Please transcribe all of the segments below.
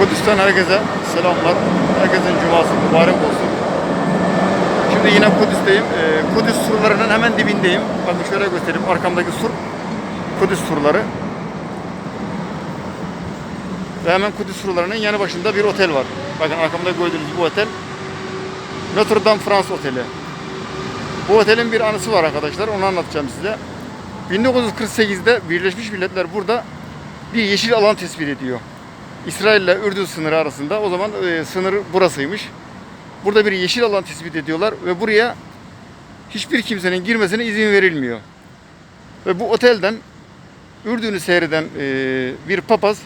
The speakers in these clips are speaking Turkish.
Kudüs'ten herkese selamlar. Herkesin cuması mübarek olsun. Şimdi yine Kudüs'teyim. Ee, Kudüs surlarının hemen dibindeyim. Bakın şöyle göstereyim. Arkamdaki sur Kudüs surları. Ve hemen Kudüs surlarının yanı başında bir otel var. Bakın arkamda gördüğünüz bu otel Notre Dame France Oteli. Bu otelin bir anısı var arkadaşlar. Onu anlatacağım size. 1948'de Birleşmiş Milletler burada bir yeşil alan tespit ediyor. İsrail ile Ürdün sınırı arasında. O zaman e, sınır burasıymış. Burada bir yeşil alan tespit ediyorlar ve buraya hiçbir kimsenin girmesine izin verilmiyor. Ve bu otelden Ürdün'ü seyreden e, bir papaz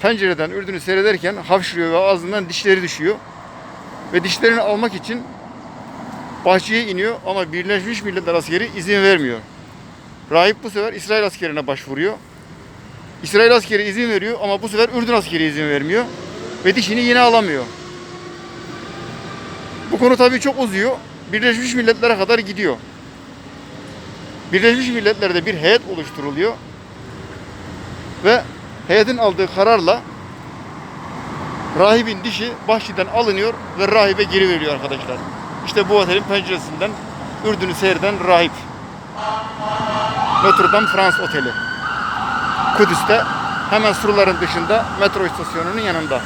pencereden Ürdün'ü seyrederken hapşırıyor ve ağzından dişleri düşüyor. Ve dişlerini almak için bahçeye iniyor ama Birleşmiş Milletler askeri izin vermiyor. Rahip bu sefer İsrail askerine başvuruyor. İsrail askeri izin veriyor ama bu sefer Ürdün askeri izin vermiyor. Ve dişini yine alamıyor. Bu konu tabii çok uzuyor. Birleşmiş Milletler'e kadar gidiyor. Birleşmiş Milletler'de bir heyet oluşturuluyor. Ve heyetin aldığı kararla rahibin dişi bahçeden alınıyor ve rahibe geri veriliyor arkadaşlar. İşte bu otelin penceresinden Ürdün'ü seyreden rahip. Notre Dame France Oteli. Kudüs'te hemen surların dışında metro istasyonunun yanında.